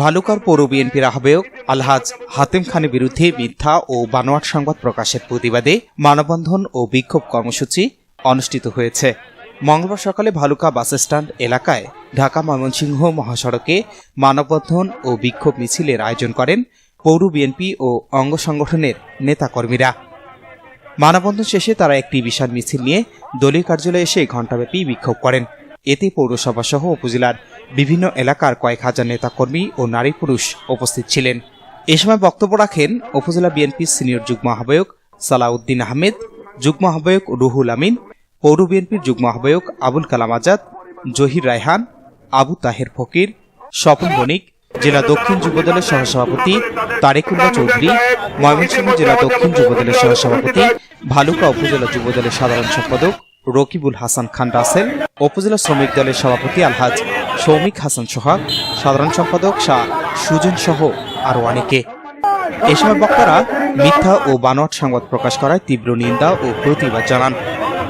ভালুকার পৌর বিএনপির আহ্বায়ক আলহাজ হাতেম খানের বিরুদ্ধে মিথ্যা ও বানোয়াট সংবাদ প্রকাশের প্রতিবাদে মানববন্ধন ও বিক্ষোভ কর্মসূচি অনুষ্ঠিত হয়েছে। মঙ্গলবার সকালে ভালুকা বাস স্ট্যান্ড এলাকায় ঢাকা ময়মনসিংহ মহাসড়কে মানববন্ধন ও বিক্ষোভ মিছিলের আয়োজন করেন পৌর বিএনপি ও অঙ্গ সংগঠনের নেতাকর্মীরা। মানববন্ধন শেষে তারা একটি বিশাল মিছিল নিয়ে দলীয় কার্যালয়ে এসে ঘণ্টাব্যাপী বিক্ষোভ করেন। এতে পৌরসভা সহ উপজেলার বিভিন্ন এলাকার কয়েক হাজার নেতাকর্মী ও নারী পুরুষ উপস্থিত ছিলেন। এ সময় বক্তব্য রাখেন উপজেলা বিএনপির সিনিয়র যুগ্ম আহ্বায়ক সালাউদ্দিন আহমেদ, যুগ্ম আহ্বায়ক রুহুল আমিন, পৌর বিএনপির যুগ্ম আহ্বায়ক আবুল কালাম আজাদ, জহির রায়হান, আবু তাহের ফকির, স্বপন বণিক, জেলা দক্ষিণ যুবদলের সহসভাপতি তারেকুল্লাহ চৌধুরী, ময়মনসিংহ জেলা দক্ষিণ যুবদলের সহসভাপতি ভালুকা উপজেলা যুবদলের সাধারণ সম্পাদক রকিবুল হাসান খান রাসেল, উপজেলা শ্রমিক দলের সভাপতি আলহাজ সৌমিক হাসান সোহাগ, সাধারণ সম্পাদক শাহ সুজন সহ আরও অনেকে। এ সময় বক্তারা মিথ্যা ও বানোয়াট সংবাদ প্রকাশ করায় তীব্র নিন্দা ও প্রতিবাদ জানান।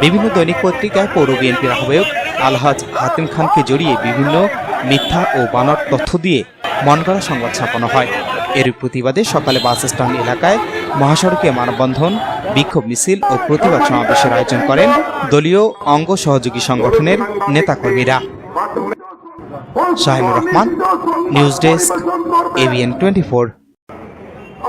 বিভিন্ন দৈনিক পত্রিকায় পৌর বিএনপির আহ্বায়ক আলহাজ হাতিম খানকে জড়িয়ে বিভিন্ন মিথ্যা ও বানোয়াট তথ্য দিয়ে মনগড়া সংবাদ ছাপানো হয়। এর প্রতিবাদে সকালে বাস স্ট্যান্ড এলাকায় মহাসড়কে মানববন্ধন, বিক্ষোভ মিছিল ও প্রতিবাদ সমাবেশের আয়োজন করেন দলীয় অঙ্গ সহযোগী সংগঠনের নেতাকর্মীরা। Shahinur Rahman news desk AVN twenty